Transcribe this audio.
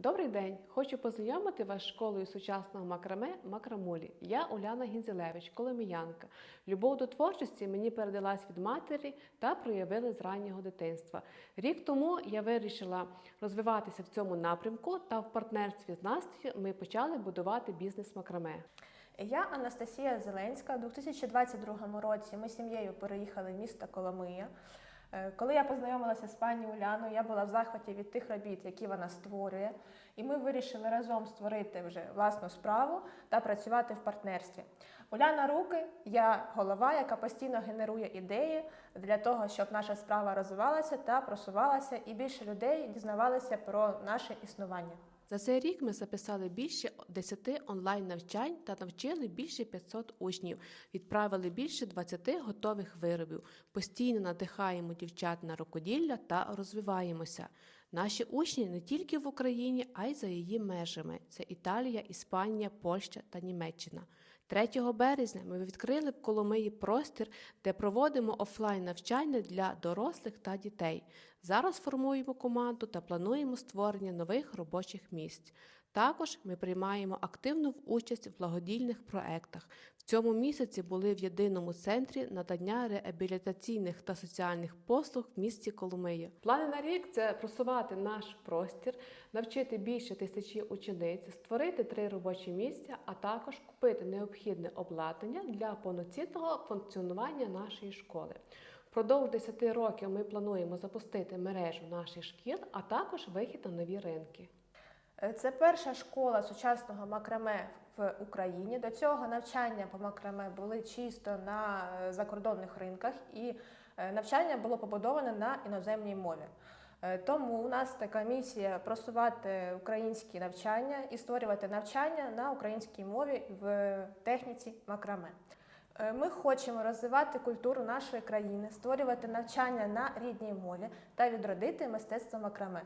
Добрий день! Хочу познайомити вас з школою сучасного макраме Макрамулі. Я Уляна Гінзелевич, коломіянка. Любов до творчості мені передалась від матері та проявили з раннього дитинства. Рік тому я вирішила розвиватися в цьому напрямку, та в партнерстві з Настю ми почали будувати бізнес макраме. Я Анастасія Зеленська. У 2022 році ми з сім'єю переїхали в місто Коломия. Е, Коли я познайомилася з пані Уляною, я була в захваті від тих робіт, які вона створює, і ми вирішили разом створити вже власну справу та працювати в партнерстві. Уляна руки, я голова, яка постійно генерує ідеї для того, щоб наша справа розвивалася та просувалася, і більше людей дізнавалися про наше існування. За цей рік ми записали більше 10 онлайн-навчань та навчили більше 500 учнів, відправили більше 20 готових виробів, постійно надихаємо дівчат на рукоділля та розвиваємося. Наші учні не тільки в Україні, а й за її межами: це Італія, Іспанія, Польща та Німеччина. 3 березня ми відкрили в Коломиї простір, де проводимо офлайн навчання для дорослих та дітей. Зараз формуємо команду та плануємо створення нових робочих місць. Також ми приймаємо активну участь в благодійних проектах. В цьому місяці були в єдиному центрі надання реабілітаційних та соціальних послуг в місті Коломиї. Плани на рік це просувати наш простір, навчити більше тисячі учениць, створити три робочі місця, а також купити необхідне обладнання для повноцінного функціонування нашої школи. Впродовж 10 років ми плануємо запустити мережу наших шкіл, а також вихід на нові ринки. Е, Це перша школа сучасного макраме в Україні. До цього навчання по макраме були чисто на е, закордонних ринках, і е, навчання було побудоване на іноземній мові. Тому у нас така місія просувати українські навчання і створювати навчання на українській мові в техніці макраме. Ми хочемо розвивати культуру нашої країни, створювати навчання на рідній мові та відродити мистецтво макраме.